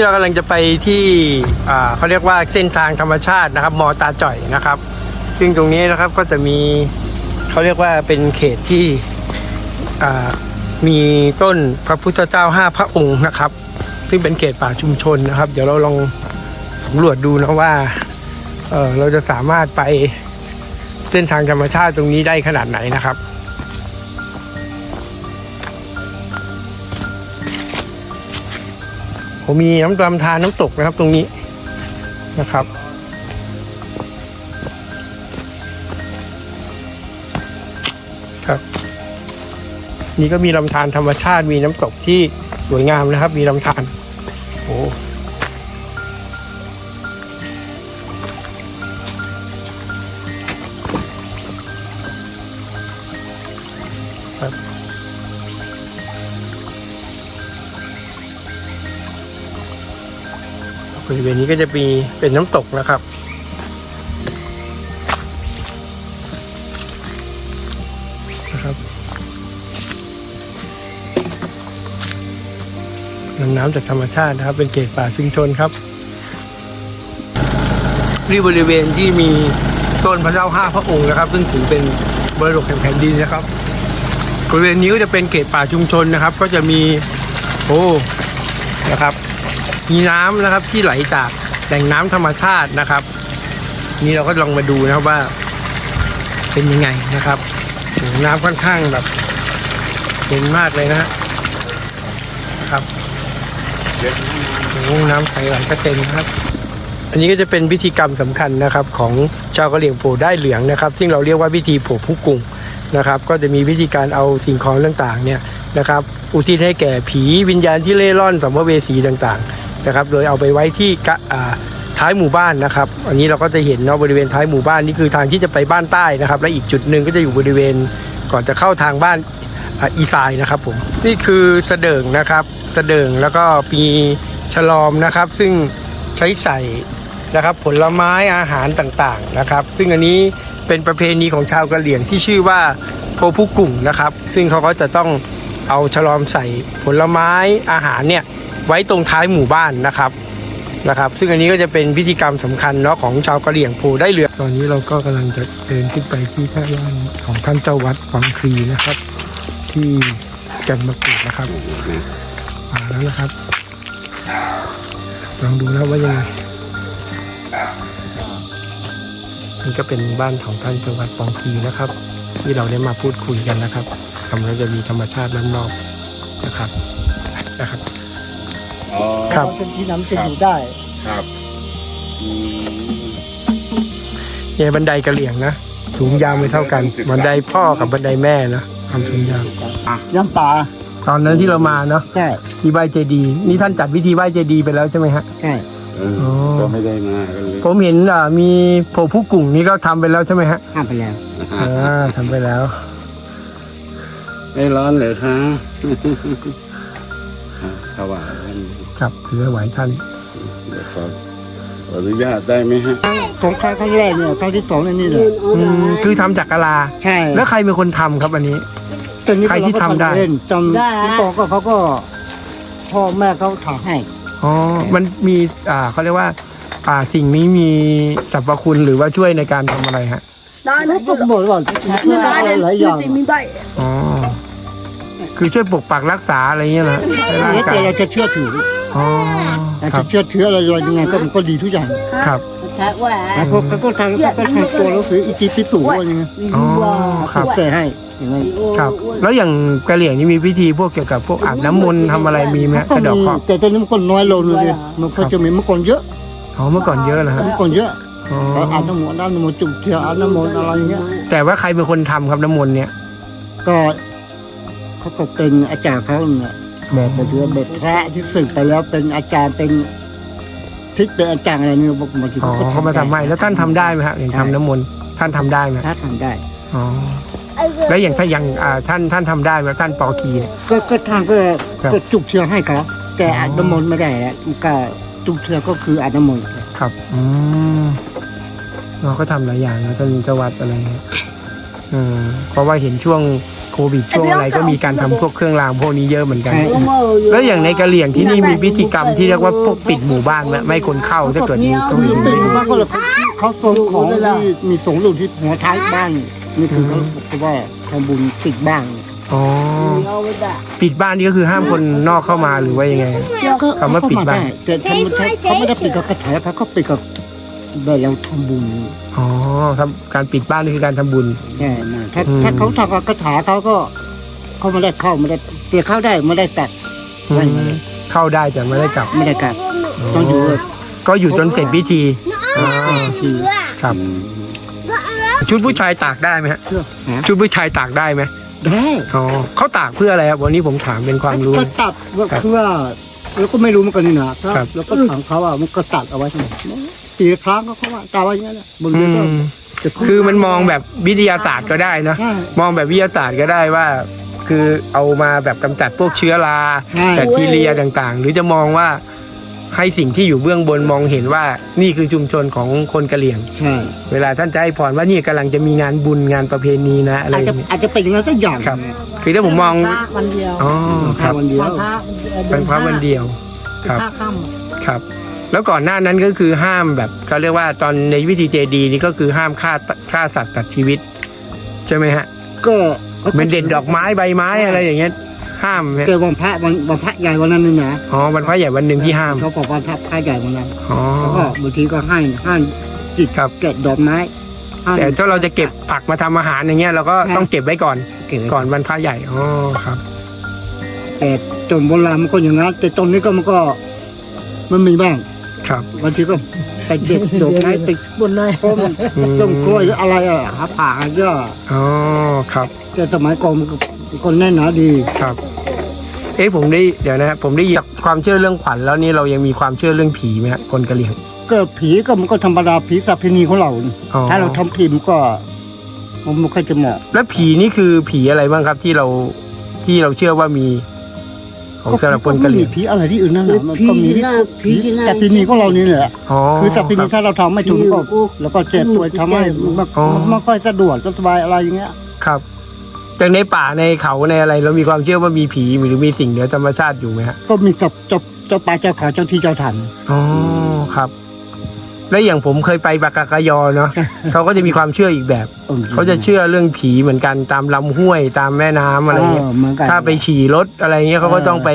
นี้เรากำลังจะไปที่เขาเรียกว่าเส้นทางธรรมชาตินะครับ มอตาจ่อยนะครับ ซึ่งตรงนี้นะครับก็จะมีเขาเรียกว่าเป็นเขตที่มีต้นพระพุทธเจ้าห้าพระองค์นะครับ ซึ่งเป็นเขตป่าชุมชนนะครับ เดี๋ยวเราลองสำรวจดูนะว่าเเราจะสามารถไปเส้นทางธรรมชาติตรงนี้ได้ขนาดไหนนะครับ ผมมีน้ำลำธารน้ำตกนะครับตรงนี้นะครับ ครับ นี่ก็มีลำธารธรรมชาติมีน้ำตกที่สวยงามนะครับ มีลำธารโอ้ บริเวณนี้ก็จะมีเป็นน้ำตกนะครับ นะครับน้ำน้ำจากธรรมชาตินะครับ เป็นเขตป่าชุมชนครับนี่บริเวณที่มีต้นพระเจ้าห้าพระองค์นะครับ ซึ่งถือเป็นมรดกแห่งแผ่นดินนะครับ บริเวณนี้ก็จะเป็นเขตป่าชุมชนนะครับ ก็จะมีโอ้นะครับ มีน้ำนะครับที่ไหลจากแหล่งน้ำธรรมชาตินะครับ นี่เราก็ลองมาดูนะครับว่า เป็นยังไงนะครับน้ำค่อนข้างแบบเย็นมากเลยนะฮะครับโอ้น้ำใสหลายเปอร์เซ็นต์ครับ อันนี้ก็จะเป็นพิธีกรรมสำคัญนะครับ ของชาวกะเหรี่ยงโผได้เหลืองนะครับ ซึ่งเราเรียกว่าพิธีโผผู้กุงนะครับ ก็จะมีวิธีการเอาสิ่งของต่างๆเนี่ยนะครับ อุทิศให้แก่ผีวิญญาณที่เล่ร่อนสัมภเวสีต่างๆ นะครับ โดยเอาไปไว้ที่ท้ายหมู่บ้านนะครับ อันนี้เราก็จะเห็นเนาะบริเวณท้ายหมู่บ้านนี่คือทางที่จะไปบ้านใต้นะครับ และอีกจุดหนึ่งก็จะอยู่บริเวณก่อนจะเข้าทางบ้านอีสายนะครับผมนี่คือเสดิงนะครับเสดิงแล้วก็มีฉลอมนะครับ ซึ่งใช้ใส่นะครับผลไม้อาหารต่างๆนะครับ ซึ่งอันนี้เป็นประเพณีของชาวกะเหรี่ยงที่ชื่อว่าโพผู้กุ่งนะครับ ซึ่งเขาก็จะต้องเอาฉลอมใส่ผลไม้อาหารเนี่ย ไว้ตรงท้ายหมู่บ้านนะครับนะครับ ซึ่งอันนี้ก็จะเป็นพิธีกรรมสำคัญเนาะของชาวกะเหรี่ยงโพได้เรือ ตอนนี้เราก็กำลังจะเดินขึ้นไปที่ท่าล่างของท่านเจ้าวัดวังครีนะครับ ที่แกันมะกรูดนะครับมาแล้วนะครับลองดูนะว่ายังไงนี่ก็เป็นบ้านของท่านเจังหวัดปองคีนะครับ ที่เราได้มาพูดคุยกันนะครับทำแล้วจะมีธรรมชาติด้านนอกนะครับนะครับ อ๋อครับ เป็นที่น้ำจะอยู่ได้ครับอืม เนี่ยบันไดกระเหลี่ยงนะสูงยาวไม่เท่ากัน บันไดพ่อกับบันไดแม่นะความสูงยาวย่ำป่าตอนนั้นที่เรามาเนาะใช่ที่ไหว้เจดีย์นี่ท่านจัดพิธีไหว้เจดีย์ไปแล้วใช่ไหมฮะ ใช่เอออ๋อก็ไม่ได้มากันเลยผมเห็นอ่ามีโผผู้กุ่งนี่ก็ทำไปแล้วใช่ไหมฮะห้ามไปแล้วอ่าทำไปแล้ว ไม่ร้อนเลยคะอะถวายท่าน ครับถือไหวท่านเดี๋ยวขอขออนุญาตได้ไหมฮะสงครามครั้งแรกเนี่ยครั้งที่สองเนี่ยนี่เลยอืมคือทำจากกะลา ใช่แล้วใครเป็นคนทำครับอันนี้ ตอนนี้ใครที่ทำได้เล่นจำพี่ปอก็เขาก็พ่อแม่เขาถ่ายให้ อ๋อ มันมีอ่าเขาเรียกว่า อ่าสิ่งนี้มีสรรพคุณหรือว่าช่วยในการทำอะไรฮะแล้วก็บอกว่าช่วยอะไรหลายอย่างอ๋อ คือช่วยปกปักรักษาอะไรเงี้ยนะในร่างแล้วกาแต่ยเราจะเชื่อถือ อ๋อเราครัจะบเชื่อถืออะไรยังไงก็มันก็ดีทุกอย่างครับแล้วก็เขาก็ทางเขาก็ทางตัวแล้วคืออิติปิสุว่าอย่างเงี้ยอ๋อครับใส่ให้อย่างไงครับ แล้วอย่างกะเหลี่ยงนี่มีพิธีพวกเกี่ยวกับพวกอาบน้ำมนต์ทำอะไรมีไหมก็กระดอกมีเคราะห์แต่ตอนนี้มันก็น้อยลงเลย มันก็จะมีเมื่อก่อนเยอะอ๋อเมื่อก่อนเยอะนะฮะเมื่อก่อนเยอะอ๋อเราอาบน้ำมนต์น้ำมนต์จุ่มเทียนอาบน้ำมนต์อะไรอย่างเงี้ย แต่ว่าใครเป็นคนทำครับน้ำมนต์เนี่ยก็เขาก็เป็นอาจารย์เขาเนี่ย แบบเรือแบบพระที่สึกไปแล้วเป็นอาจารย์เป็นทิศเป็นอาจารย์อะไรเนี่ยบอกมาถึงอ๋อเขามาทำให้แล้วท่านทำได้ไหมฮะอย่างทำน้ำมนต์ท่านทำได้ไหมถ้าทำได้ อ๋อแล้วอย่างถ้าอย่างอ่าท่านท่านทำได้ไหมท่านปอคีเนี่ย ก็ก็ทางก็ครับ ก็จุกเชือให้เขาแต่อาบน้ำมนต์ไม่ได้แล้วมันก็จุกเชือก็คืออาบน้ำมนต์ครับอืมเราก็ทำหลายอย่างนะท่านเจ้าวัดอะไรเงี้ย เออเพราะว่าเห็นช่วงโควิดช่วงอะไรก็มีการทำพวกเครื่องรางพวกนี้เยอะเหมือนกันใช่แล้วอย่างในกะเหลี่ยงที่นี่มีพิธีกรรมที่เรียกว่าพวกปิดหมู่บ้านไหมไม่ให้คนเข้าถ้าเกิดมีโควิดเป็นบ้านก็เลยเขาส่งของที่มีสงหลุดที่หัวท้ายบ้านนี่คือเขาบอกว่าทำบุญติดบ้านอ๋อปิดบ้านนี่ก็คือห้ามคนนอกเข้ามาหรือว่ายังไงคำว่าปิดบ้านแต่ทำเขาไม่ได้ปิดกับกระแถเขาก็ปิดกับ แบบเราทำบุญอ๋อทำการปิดบ้านนี่คือการทำบุญ แน่นะถ้าอืม ถ้าเขาทำกับกระถาเขาก็เขาไม่ได้เข้าไม่ได้เสียเข้าได้ไม่ได้ตัดอืมเข้าได้แต่ไม่ได้กลับ ไม่ได้กลับต้องอยู่เลยก็อยู่จนเสร็จพิธีอ๋อทีครับ ชุดผู้ชายตากได้ไหมฮะเชื่อหาชุดผู้ชายตากได้ไหมได้อ๋อเขาตากเพื่ออะไรครับวันนี้ผมถามเป็นความรู้ ก็ตัดว่าครับคือว่าเราก็ไม่รู้เหมือนกันนี่นะถ้าครับแล้วก็ถามเขาอะมันก็ตัดเอาไว้ทำไม ตีครั้งก็เขาว่าตาไว้อย่างนั้นแหละบางอืทีก็มจะคือมันมองแบบวิทยาศาสตร์ก็ได้เนอะใช่มองแบบวิทยาศาสตร์ก็ได้ว่า คือเอามาแบบกำจัดพวกเชื้อราใช่ แบคทีเรียต่างๆ หรือจะมองว่าให้สิ่งที่อยู่เบื้องบนมองเห็นว่านี่คือชุมชนของคนกะเหรี่ยง ใช่เวลาท่านจะให้พรว่านี่กำลังจะมีงานบุญงานประเพณีนะอะไรอาจอจะย่างเงี้ย อาจจะเป็นอย่างนั้นสักอย่างครับคือถ้าผมมองพระวันเดียวอ๋อคครัรับบวันเดียว วันพระเป็นพระวันเดียวครับพระค่ครับ แล้วก่อนหน้านั้นก็คือห้ามแบบเขาเรียกว่าตอนในวิธีเจดีนี่ก็คือห้ามฆ่าฆ่าสัตว์ตัดชีวิต ใช่ไหมฮะ ก็เหมือนเด็ดดอกไม้ใบไม้อะไรอย่างเงี้ยห้ามไหมเกิดวันพระวันวันพระใหญ่วันนั้นนี่นะอ๋อวันพระใหญ่วันหนึ่งที่ห้ามเขาบอกวันพระพระใหญ่วันนั้นอ๋อแล้วก็บางทีก็ให้ให้จิตครับเก็ดดอกไม้ให้แต่ถ้าเราจะเก็บผักมาทำอาหารอย่างเงี้ยเราก็ครับต้องเก็บไว้ก่อนเก็บไว้ก่อนวันพระใหญ่อ๋อครับ แต่จนโบราณมันก็อย่างนั้นแต่ตอนนี้ก็มันก็มันมีบ้าง ครับบางทีก็ไปเด็ดดอกไม้ไปำบนเลยต้มอืมต้มกล้วยหรืออะไรอะหาผ่าก็อ๋อครับ แต่สมัยก่อนมันก็คนแน่นหนาดีครับ เอ๊ะผมได้เดี๋ยวนะผมได้ยินความเชื่อเรื่องขวัญแล้วนี่เรายังมีความเชื่อเรื่องผีไหมฮะคนกะเหรี่ยง ก็ผีก็มันก็ธรรมดาผีสัพเพณีของเรา อ๋อ ถ้าเราทำผิดมันก็ มันไม่ค่อยจะเหมาะแล้วผีนี่คือผีอะไรบ้างครับที่เราที่เราเชื่อว่ามี ของสำหรับคนกะเหรี่ยงมีผีอะไรที่อื่นนั่นแหละมันผีก็มีที่หน้าผีที่หน้าสัพเพณีของเรานี่แหละอ๋อคือสัพเพณีครับถ้าเราทำไม่ถูกก็แล้วก็เจ็บป่วยทำให้มันมันอ๋อ มันไม่ค่อยสะดวกสบายอะไรอย่างเงี้ย ครับ แต่ในป่าในเขาในอะไร เรามีความเชื่อว่ามีผีหรือมีสิ่งเหนือธรรมชาติอยู่ไหมฮะก็มีกับเจ้าเจ้าป่าเจ้าเขาเจ้าที่เจ้าทันอ๋อครับ และอย่างผมเคยไปปากากยอเนาะ เขาก็จะมีความเชื่ออีกแบบ เขาจะเชื่อเรื่องผีเหมือนกันตามลำห้วยตามแม่น้ำอะไรเงี้ยเหมือนกันถ้าไปฉี่รถอะไรเงี้ยเขาก็ต้องไป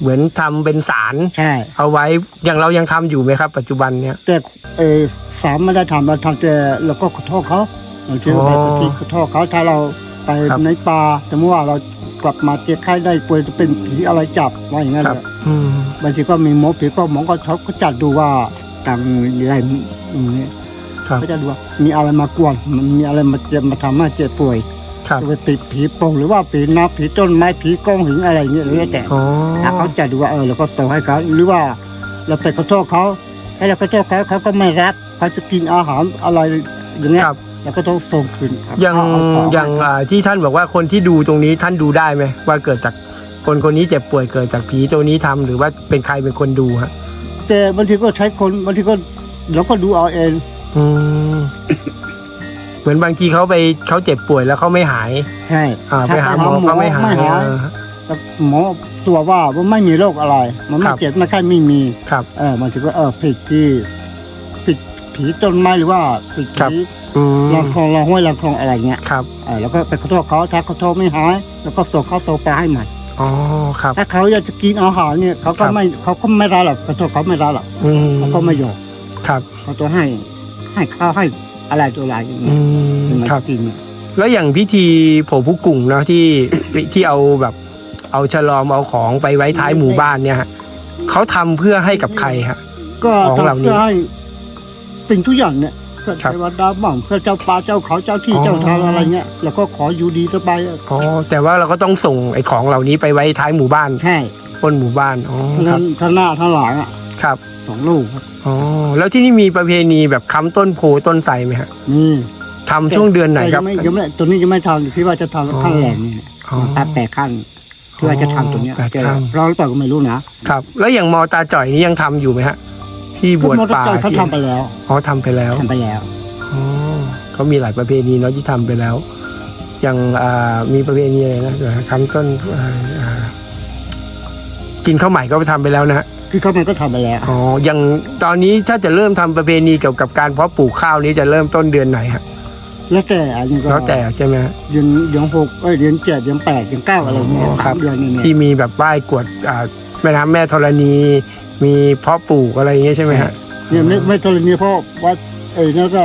เหมือนทำเป็นสารใช่เอาไว้อย่างเรายังทำอยู่ไหมครับ ปัจจุบันเนี้ยแต่เออสามไม่ได้ทำเราทำแต่เราก็ขอโทษเขาเราเชื่ออ๋อไปที่ขอโทษเขาถ้าเราไปครับในป่าสมมติว่าเรากลับมาเจ็บไข้ได้ป่วยจะเป็นผีอะไรจับว่าอย่างนั้นครับแหละอืมบางทีก็มีหมอผีก็หมอก็เขาก็จัดดูว่า ต่างอะไรอย่างเงี้ยครับเขาจะดูว่ามีอะไรมากวนมันมีอะไรมาเจ็บมาทำให้เจ็บป่วยครับ จะไปติดผีโป่งหรือว่าผีน้ำผีต้นไม้ผีกองหินอะไรอย่างเงี้ยหรือแล้วแต่ อ๋อ ถ้าเขาจะดูว่าเออเราก็ส่งให้เขาหรือว่าเราไปขอโทษเขาให้เราขอโทษเขาเขาก็ไม่รับเขาจะกินอาหารอะไรอย่างเงี้ยครับ เราก็ต้องส่งคืนครับอย่างเเขอย่างอ่าที่ท่านบอกว่าคนที่ดูตรงนี้ท่านดูได้ไหมว่าเกิดจากคนคนนี้เจ็บป่วยเกิดจากผีตัวนี้ทำหรือว่าเป็นใครเป็นคนดูฮะ แต่บางทีก็ใช้คนบางทีก็เราก็ดูเอาเองอืมเหมือนบางทีเขาไปเขาเจ็บป่วยแล้วเขาไม่หาย ใช่อ่าไปหาหมอเขาไม่หายไม่หายเออ แต่หมอตัวว่าว่าไม่มีโรคอะไร มันคไม่รับ เจ็บไม่ไข้ไม่มี ครับ เออบางทีก็เออผิดที่ผิดผีต้นไม้หรือว่าผิดครับ ผีอืมลำคลองลำห้วยลำคลองอะไรเงี้ยครับ เออแล้วก็ไปขอโทษเขาถ้าขอโทษไม่หาย แล้วก็ส่งเขาโซไปให้ใหม่ อ๋อครับ ถ้าเขาอยากจะกินอาหารเนี่ยเขาครัก็บไม่เขาก็ไม่ได้หรอกขอโทษเขาไม่ได้หรอกอืมเขาก็ไม่ยอมครับเขาจะให้ ให้ข้าวให้อะไรตัวอะไรอย่างอืเงี้ยเป็นมมันครับ กินเนี่ยแล้วอย่างพิธีโผผู้กุ่งเนาะที่ ที่เอาแบบ เอาฉลอมเอาของไปไว้ท้ายหมู่บ้านเนี่ยฮะเขาทำเพื่อให้กับใครฮะ ก็ของเหล่านี้ทำเพื่อให้สิ่งทุกอย่างเนี่ยเพื่อครับเทวดาบ้างเพื่อเจ้าป่าเจ้าเขาเจ้าที่อ๋อเจ้าทางอะไรเงี้ยแล้วก็ขออยู่ดีสบายอ๋อแต่ว่าเราก็ต้องส่งไอ้ของเหล่านี้ไปไว้ท้ายหมู่บ้านใช่บนหมู่บ้านอ๋อคทั้รับงทั้งหน้าทั้งหลังอะครับสองลูกครับอ๋อแล้วที่นี่มีประเพณีแบบค้ำต้นโพต้นไทรไหมฮะนี่ทำช่วงเดือนไหนแต่คยัรับงไม่ยังไม่ตัวนี้ยังไม่ทำคิดว่าจะทำขั้นแรกนี่อ๋อตัดแต่ขั้นที่ว่าจะทำตัวเนี้ยแปดขั้นเราหรือเปล่าก็ไม่รู้นะครับ แล้วอย่างมอตาจ่อยนี่ยังทำอยู่ไหมฮะ ที่บวชมอเตอร์ป่าไซค์เขาที่ทำไปแล้วอ๋อทำไปแล้วทำไปแล้วอ๋อเขามีหลายประเพณีเนาะที่ทำไปแล้ว อย่างอ่ามีประเพณีอะไรนะเดี๋ยวนะคำต้นอ่าอ่ากินข้าวใหม่ก็ไปทำไปแล้วนะฮะคือเขามันก็ทำไปแล้วอ๋ออย่างตอนนี้ถ้าจะเริ่มทำประเพณีเกี่ยวกับการเพาะปลูกข้าวนี้จะเริ่มต้นเดือนไหนฮะแล้วแต่อันนี้ก็แล้วแต่ใช่ไหมฮะ เดือนเดือนหกเอ้ยเดือนเจ็ดเดือนแปดเดือนเก้าอะไรเงี้ยอ๋อครัสาบ มเดือนนี่เนี่ยที่มีแบบไหว้กวดอ่าแม่น้ำแม่ธรณี มีเพาะปลูกอะไรอย่างเงี้ยใช่ไหมฮะเนี่ยไม่ไม่ธรณีเพราะว่าเอ้ยนั่นก็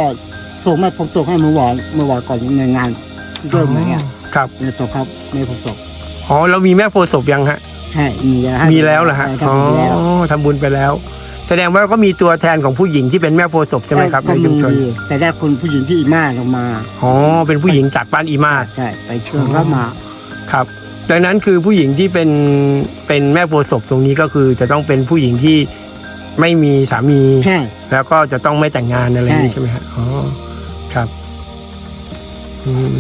ส่งมาผมส่งให้เมื่อวานเมื่อวานก่อนในงานเริ่มอะไรเงี้ยครับในศพครับในผมศพอ๋อเรามีแม่โพธิ์ศพยังฮะใช่มีแล้วมีแล้วเหรอฮะทำอ๋อมีแล้วทำบุญไปแล้ว แสดงว่าก็มีตัวแทนของผู้หญิงที่เป็นแม่โพธิ์ศพใช่ไหมครับในก็ชุมชนแต่ได้คนผู้หญิงที่อีม่าลงมาอ๋อเป็นผู้หญิงจากบ้านอีมาศใช่ไปเชิญเข้ามาครับ ดังนั้นคือผู้หญิงที่เป็นเป็นแม่โพธิ์ศพตรงนี้ก็คือจะต้องเป็นผู้หญิงที่ไม่มีสามี ใช่ แล้วก็จะต้องไม่แต่งงานอะไรอย่างนี้ใช่ใช่ไหมฮะอ๋อครับ อืม